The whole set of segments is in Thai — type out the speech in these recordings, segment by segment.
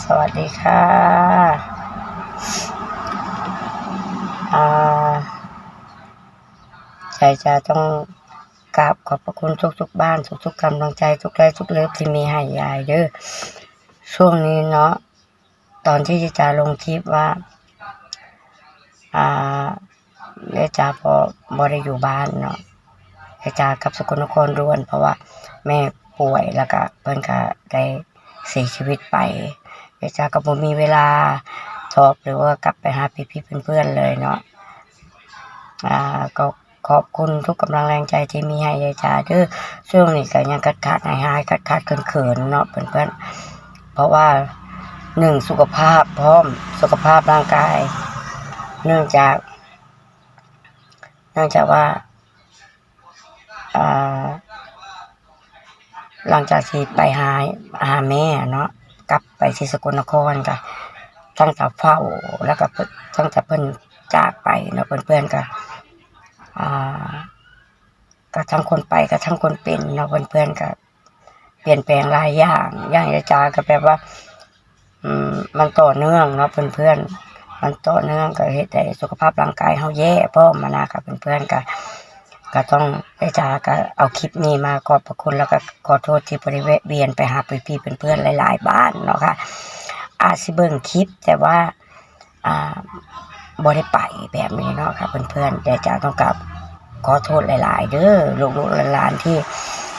สวัสดีค่ะอ่าใจจะต้องกราบขอบพระคุณทุกๆบ้าน ทุกๆกำลังใจทุกแรงทุกเลิฟที่มีให้ยายเด้อช่วงนี้เนาะตอนที่จะลงคลิปว่า อ่าแม่จ๋าพอบได้อยู่บ้านเนาะแม่จ๋ากับสกลนครด่วน เพราะว่าแม่ป่วยแล้วก็เพิ่นก็ได้เสียชีวิตไป แม่จ๋าก็บ่มีเวลาตอบหรือว่ากลับไปหาพี่ๆเพื่อนๆเลยเนาะอ่าก็ขอบคุณทุกกำลังแรงใจที่มีให้ยายจ๋าเด้อช่วงนี้ก็ยังขาดขาดหายหายขาดขาดเขินเขินๆเนาะเพื่อนๆเพราะว่าหนึ่งสุขภาพพร้อมสุขภาพร่างกาย เนื่องจากเนื่องจากว่าอ่าหลังจากที่ไปหาหาแม่เนาะ กลับไปที่สกลนครก็ตั้งแต่เฝ้าแล้วก็เพิ่นตั้งแต่เพิ่นจากไปเนาะเพื่อนๆก็อ่าก็ทั้งคนไปก็ทั้งคนเป็นเนาะเพื่อนๆก็เปลี่ยนแปลงหลายอย่างอย่างยาจาก็แบบว่าอืมมันต่อเนื่องเนาะเพื่อนๆมันต่อเนื่องก็เฮ็ดให้สุขภาพร่างกายเฮาแย่พร้อมานะครับเพื่อนๆก็ ก็ต้องได้จาก็เอาคลิปนี้มาขอบพระคุณแล้วก็ขอโทษที่บริเวณเวียนไปหาพี่ๆเพื่อนๆหลาย ๆ บ้านเนาะค่ะอาจสิเบิ่งคลิปแต่ว่าอ่าบ่ได้ไปแบบนี้เนาะค่ะเพื่อนๆแต่จะต้องกลับขอโทษหลาย ๆ เด้อลูกๆหลานๆที่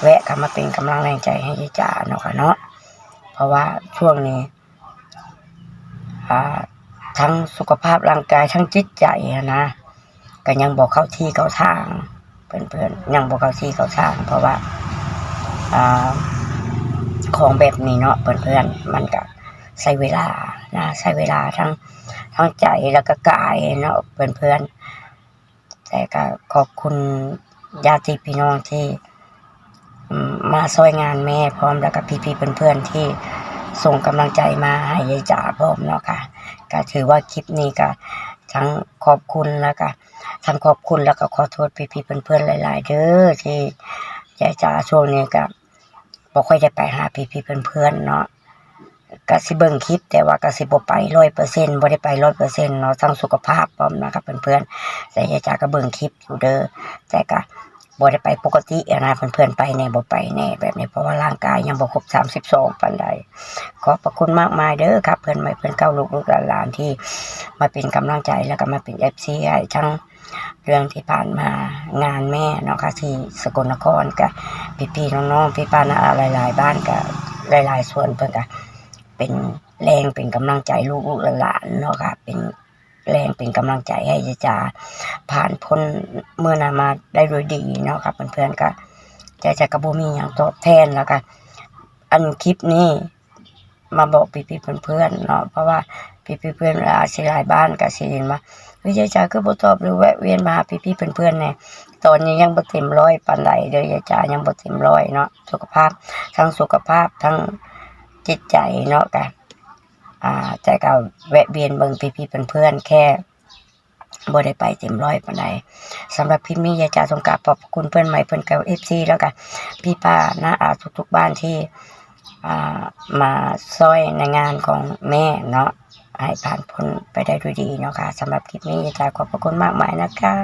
แวะเข้ามาเป็นกำลังแรงใจให้ยายจ๋าเนาะค่ะเนาะเพราะว่าช่วงนี้อ่าทั้งสุขภาพร่างกายทั้งจิตใจนะก็ยังบอกเข้าที่เข้าทาง เพื่อนๆยังบอกเข้าที่เข้าทางเพราะว่าอ่าของแบบนี้เนาะเพื่อนๆมันก็ใช้เวลานะใช้เวลาทั้งทั้งใจแล้วก็กายเนาะเพื่อนๆแต่ก็ขอบคุณญาติพี่น้องที่มมาช่วยงานแม่พร้อมแล้วก็พี่ๆเพื่อนๆที่ส่งกำลังใจมาให้ยายจ๋าพร้อมเนาะค่ะก็ถือว่าคลิปนี้ก็ทั้งขอบคุณแล้วก็ ทั้งขอบคุณแล้วก็ขอโทษพี่ๆเพื่อนๆหลาย ๆ เด้อที่ยายจ๋าช่วงนี้ก็บ่ค่อยได้ไปหาพี่ๆเพื่อนๆเนาะก็สิเบิ่งคลิปแต่ว่ากสิบ่ไป100%บ่ได้ไป100%เปอร์เซ็นต์เนาะทั้งสุขภาพพร้อมนะครับเพื่อนๆแต่ยายจ๋าก็เบิ่งคลิปอยู่เด้อแต่ก็บ่ได้ไปปกติอะนะเพื่อนๆไปแน่บ่ไปแน่แบบนี้เพราะว่าร่างกายยังบ่ครบ32ปานใดขอบพระคุณมากมายเด้อครับ เพื่อนใหม่เพื่อนเก่าลูกลูกหลานที่มาเป็นกำลังใจแล้วก็มาเป็นเอฟซีให้ทั้ง เรื่องที่ผ่านมางานแม่เนาะค่ะที่สกลนครกับพี่ๆน้องๆพี่ป้าน้าหลาย ๆ บ้านกับหลาย ๆ ส่วนเพิ่นก็เป็นแรงเป็นกำลังใจลูกหลานๆเนาะค่ะเป็นแรงเป็นกำลังใจให้ยายจาผ่านพ้นเมื่อนามาได้โดยดีเนาะครับเพื่อนๆก็ใจจะกระโบมีอย่างตอบแทนแล้วก็อันคลิปนี้มาบอกพี่ๆเพื่อนๆเนาะเพราะว่า พี่ๆเพื่อนๆอาสิหลายบ้านก็สิเห็นว่าเฮ้ยยจ๋าคือบ่ตอบหรือแวะเวียนมาหาพี่ๆเพื่อนๆแน่ตอนนี้ยังบ่เต็มร้อยปานใดเด้อยายจ๋ายังบ่เต็มร้อยเนาะสุขภาพทั้งสุขภาพทั้งจิตใจเนาะก็อ่าใจก็แวะเวียนเบิ่งพี่ๆเพื่อนๆแค่บ่ได้ไปเต็มร้อยปานใดสำหรับคลิปนี้ยายจ๋าต้องกราบขอบคุณเพื่อนใหม่เพื่อนเก่า FC แล้วก็พี่ป้าน้าอาทุกๆบ้านที่อ่ามาช่วยในงานของแม่เนาะ ให้ผ่านพ้นไปได้ด้วยดีเนาะค่ะสำหรับคลิปนี้อยากจะขอบพระคุณมากมายนะคะ